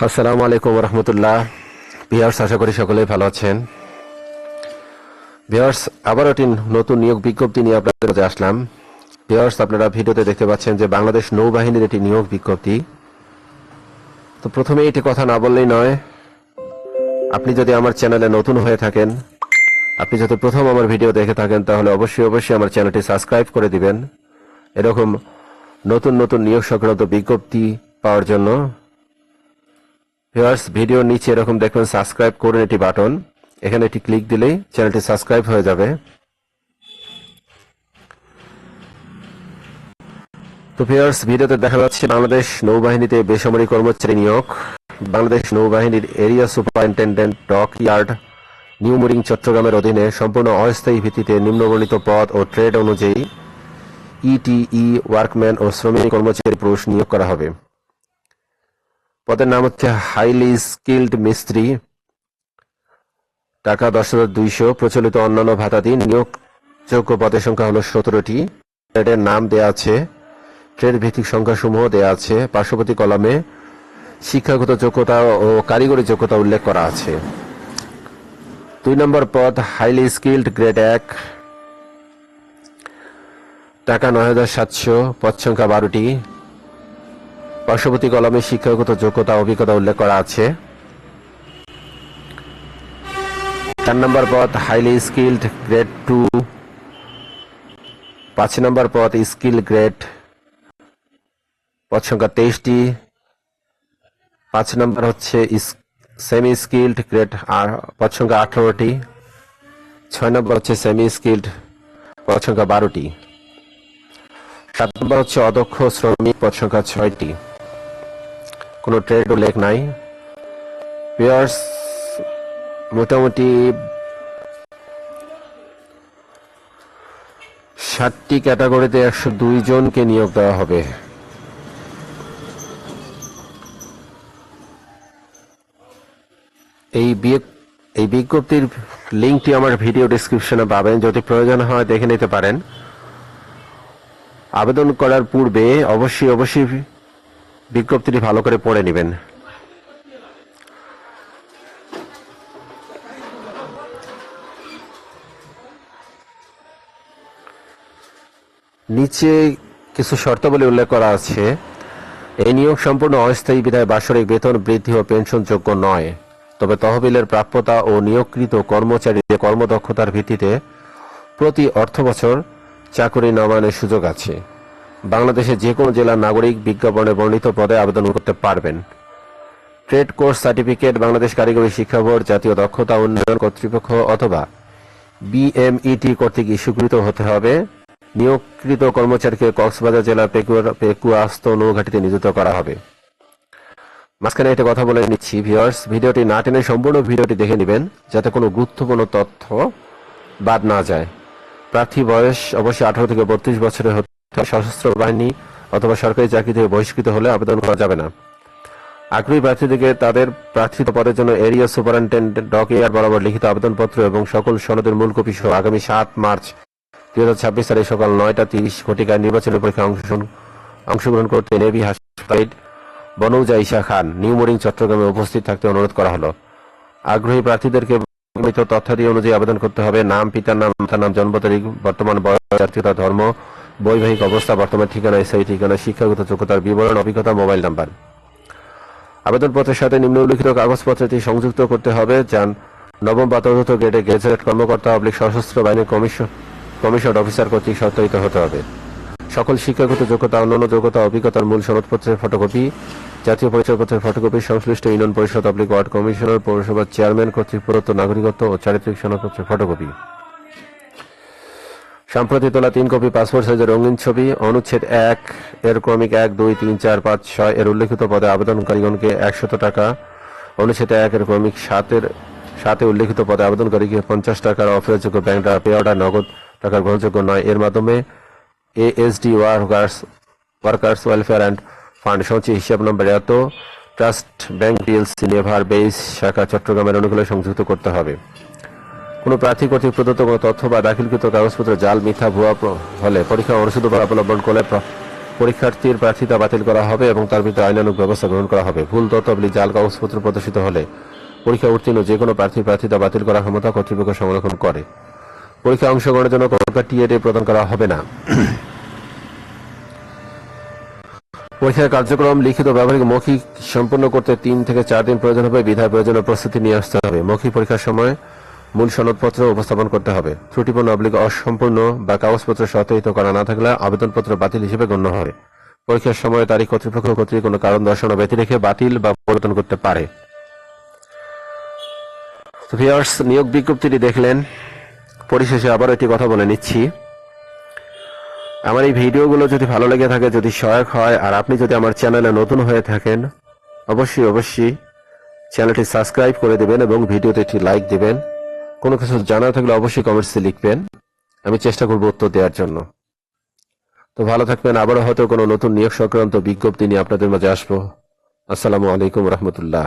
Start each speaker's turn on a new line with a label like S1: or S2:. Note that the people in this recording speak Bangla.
S1: আসসালামু আলাইকুম রহমতুল্লাহ বিহার্স আশা করি সকলেই ভালো আছেন। বিহার্স আবার একটি নতুন নিয়োগ বিজ্ঞপ্তি নিয়ে আপনাদের কাছে আসলাম। বিহার্স আপনারা ভিডিওতে দেখতে পাচ্ছেন যে বাংলাদেশ নৌবাহিনীর একটি নিয়োগ বিজ্ঞপ্তি। তো প্রথমে এটি কথা না বললেই নয়, আপনি যদি আমার চ্যানেলে নতুন হয়ে থাকেন, আপনি যদি প্রথম আমার ভিডিও দেখে থাকেন, তাহলে অবশ্যই অবশ্যই আমার চ্যানেলটি সাবস্ক্রাইব করে দিবেন। এরকম নতুন নতুন নিয়োগ সংক্রান্ত বিজ্ঞপ্তি পাওয়ার জন্য ভিউয়ার্স, ভিডিওর নিচে এরকম দেখবেন সাবস্ক্রাইব করুন এটি বাটন। এখানে এটি ক্লিক দিলেই চ্যানেলটি সাবস্ক্রাইব হয়ে যাবে। তো ভিউয়ার্স, ভিডিওতে দেখা যাচ্ছে বাংলাদেশ নৌবাহিনীতে বেসামরিক কর্মচারী নিয়োগ। বাংলাদেশ নৌবাহিনীর area superintendent dockyard, new mooring, চট্টগ্রামের অধীনে সম্পূর্ণ অস্থায়ী ভিত্তিতে নিম্নবর্ণিত পদ ও ট্রেড অনুযায়ী ইটিই ওয়ার্কম্যান ও শ্রমিক কর্মচারী পুরুষ নিয়োগ করা হবে। পদের নাম হচ্ছে হাইলি স্কিল্ড মিস্ত্রি। টাকা দশ হাজার দুইশো, প্রচলিত অন্যান্য ভাতাদি নিয়োগযোগ্য পদের সংখ্যা হলো সতেরোটি। ট্রেডের নাম দেয়া আছে, ট্রেড ভিত্তিক সংখ্যা সমূহ দেয়া আছে, পার্শ্ববর্তী কলামে শিক্ষাগত যোগ্যতা ও কারিগরি যোগ্যতা উল্লেখ করা আছে। দুই নম্বর পদ, হাইলি স্কিল্ড গ্রেড এক। টাকা নয় হাজার সাতশো, পদ সংখ্যা বারোটি। পার্শ্ববর্তী কলমে শিক্ষাগত যোগ্যতা, অভিজ্ঞতা উল্লেখ করা আছে। চার নম্বর পদ হাইলি স্কিল্ড গ্রেড টু পাঁচ নম্বর পদ স্কিল গ্রেড পদ সংখ্যা তেইশটি। পাঁচ নম্বর হচ্ছে সেমি স্কিল্ড গ্রেড পদ সংখ্যা আঠারোটি। ছয় নম্বর হচ্ছে সেমি স্কিল্ড পদ সংখ্যা বারোটি। সাত নম্বর হচ্ছে অদক্ষ শ্রমিক, পদ সংখ্যা ছয়টি। কোনো ট্রেড উল্লেখ নাই। পেয়ার্স মোটামুটি ষাটটি ক্যাটাগরিতে একশো দুই জনকে নিয়োগ দেওয়া হবে। এই এই বিজ্ঞপ্তির লিঙ্কটি আমার ভিডিও ডিসক্রিপশনে পাবেন। যদি প্রয়োজন হয় দেখে নিতে পারেন। আবেদন করার পূর্বে অবশ্যই অবশ্যই বিজ্ঞপ্তিটি ভালো করে পড়ে নেবেন। নিচে কিছু শর্তাবলী উল্লেখ করা আছে। এই নিয়োগ সম্পূর্ণ অস্থায়ী, বিধায় বাৎসরিক বেতন বৃদ্ধি ও পেনশন যোগ্য নয়। তবে তহবিলের প্রাপ্যতা ও নিয়োগকৃত কর্মচারীদের কর্মদক্ষতার ভিত্তিতে প্রতি অর্থ বছর চাকরি নবায়নের সুযোগ আছে। বাংলাদেশের যে কোনো জেলার নাগরিক বিজ্ঞাপনে বর্ণিত পদে আবেদন করতে পারবেন। ট্রেড কোর্স সার্টিফিকেট, বাংলাদেশ কারিগরি শিক্ষা বোর্ড, জাতীয় দক্ষতা উন্নয়ন কর্তৃপক্ষ অথবা বিএমইটি কর্তৃক ইস্যুকৃত হতে হবে। নিয়োগকৃত কর্মচারীকে কক্সবাজার জেলার পেকুয়াস্ত নৌঘাটিতে নিযুক্ত করা হবে। মাঝখানে একটা কথা বলে নিচ্ছি, ভিউয়ার্স। ভিডিওটি না টেনে সম্পূর্ণ ভিডিওটি দেখে নেবেন, যাতে কোনো গুরুত্বপূর্ণ তথ্য বাদ না যায়। প্রার্থী বয়স অবশ্যই আঠারো থেকে বত্রিশ বছরের হতে হবে। সশস্ত্র বাহিনী অথবা সরকারি চাকরি থেকে বহিষ্কৃত হলে আবেদন করা যাবে না আগ্রহী প্রার্থীদেরকে তাদের প্রার্থিত পদের জন্য এরিয়া সুপারিনটেন্ডেন্ট ডক এয়ার বরাবর লিখিত আবেদনপত্র এবং সকল সনদের মূল কপি সহ আগামী সাত মার্চ দুই হাজার ছাব্বিশ তারিখ সকাল নয়টা তিরিশ ঘটিকায় নির্বাচনী পরীক্ষায় অংশগ্রহণ করতে নেভি হাসপাতাল বনৌজা ঈশা খান, নিউ মোরিং, চট্টগ্রামে উপস্থিত থাকতে অনুরোধ করা হলো আগ্রহী প্রার্থীদেরকে বর্ণিত তথ্যাদি অনুযায়ী আবেদন করতে হবে নাম, পিতার নাম, মাতার নাম, জন্ম তারিখ, বর্তমান বয়স, জাতীয়তা, ধর্ম বৈবাহিক অবস্থা, বর্তমান ঠিকানা এসআই ঠিকানা, শিক্ষাগত যোগ্যতার বিবরণ, অভিজ্ঞতা, মোবাইল নাম্বার। আবেদনপত্রের সাথে নিম্নলিখিত কাগজপত্রটি সংযুক্ত করতে হবে। যান নবম বা তদন্ত গ্রেডে গেজেট কর্মকর্তা অবলিক সশস্ত্র বাহিনীর কমিশন কমিশন অফিসার কর্তৃক সত্যায়িত হতে হবে। সকল শিক্ষাগত যোগ্যতা, অন্যান্য যোগ্যতা, অভিজ্ঞতার মূল সনদপত্রের ফটোকপি, জাতীয় পরিচয়পত্রের ফটোকপি, সংশ্লিষ্ট ইউনিয়ন পরিষদ অবলিক ওয়ার্ড কমিশনার, পৌরসভার চেয়ারম্যান কর্তৃক প্রদত্ত নাগরিকত্ব ও চারিত্রিক সনদপত্রের ফটোকপি। সম্প্রতি তোলা তিন কপি পাসপোর্ট সাইজের রঙিন ছবি, অনুচ্ছেদ এক, এর ক্রমিক এক, দুই, তিন, চার, পাঁচ, ছয়, এর উল্লেখিত পদে আবেদনকারীগণকে একশত টাকা, অনুচ্ছেদ এক, এর ক্রমিক সাতের সাথে উল্লেখিত পদে আবেদনকারীকে পঞ্চাশ টাকার অফেরযোগ্য ব্যাংক পে অর্ডার নগদ টাকার গ্রহণযোগ্য নয়। এর মাধ্যমে ASD workers workers welfare and fund সঞ্চয় হিসাব নম্বর এত, trust bank DLC naval base শাখা চট্টগ্রামের অনুকূলে সংযুক্ত করতে হবে। কোনো প্রার্থী কর্তৃক প্রদত্ত কোনো তথ্য বা দাখিলকৃত কাগজপত্র, জাল, মিথ্যা, ভুয়া হলে পরীক্ষা অনুষ্ঠিত বা অবলম্বন করলে পরীক্ষার্থীর প্রার্থিতা বাতিল করা হবে এবং তার বিরুদ্ধে আইনানুগ ব্যবস্থা গ্রহণ করা হবে। ভুল তথ্যাবলী জাল কাগজপত্র প্রদর্শিত হলে পরীক্ষা উত্তীর্ণ যে কোনো প্রার্থীর প্রার্থিতা বাতিল করার ক্ষমতা কর্তৃপক্ষ সংরক্ষণ করে। পরীক্ষায় অংশগ্রহণের জন্য কোনো টিএডি প্রদান করা হবে না। পরীক্ষার কার্যক্রম, লিখিত, ব্যবহারিক, মৌখিক সম্পন্ন করতে তিন থেকে চার দিন প্রয়োজন হবে। বিধায় প্রয়োজনীয় প্রস্তুতি নিয়ে আসতে হবে। মৌখিক পরীক্ষার সময় মূল সনদপত্র উপস্থাপন করতে হবে। ত্রুটিপূর্ণ অবলিক অসম্পূর্ণ বা কাগজপত্র সত্যায়িত করা না থাকলে আবেদনপত্র বাতিল হিসেবে গণ্য হবে। পরীক্ষার সময় তারিখ কর্তৃপক্ষ কর্তৃক কোনো কারণ দর্শানো ব্যতি রেখে বাতিল বা পরিবর্তন করতে পারে। তো ভিউয়ার্স, নিয়োগ বিজ্ঞপ্তিটি দেখলেন। পরিশেষে আবার একটি কথা বলে নিচ্ছি। আমার এই ভিডিওগুলো যদি ভালো লেগে থাকে, যদি সহায়ক হয়, আর আপনি যদি আমার চ্যানেলে নতুন হয়ে থাকেন, অবশ্যই অবশ্যই চ্যানেলটি সাবস্ক্রাইব করে দেবেন এবং ভিডিওতে একটি লাইক দেবেন। কোনো কিছু জানা থাকলে অবশ্যই কমেন্টসে লিখবেন। আমি চেষ্টা করব উত্তর দেওয়ার জন্য। তো ভালো থাকবেন। আবারও হয়তো কোনো নতুন নিয়োগ সংক্রান্ত বিজ্ঞপ্তি নিয়ে আপনাদের মাঝে আসব। আসসালামু আলাইকুম রহমতুল্লাহ।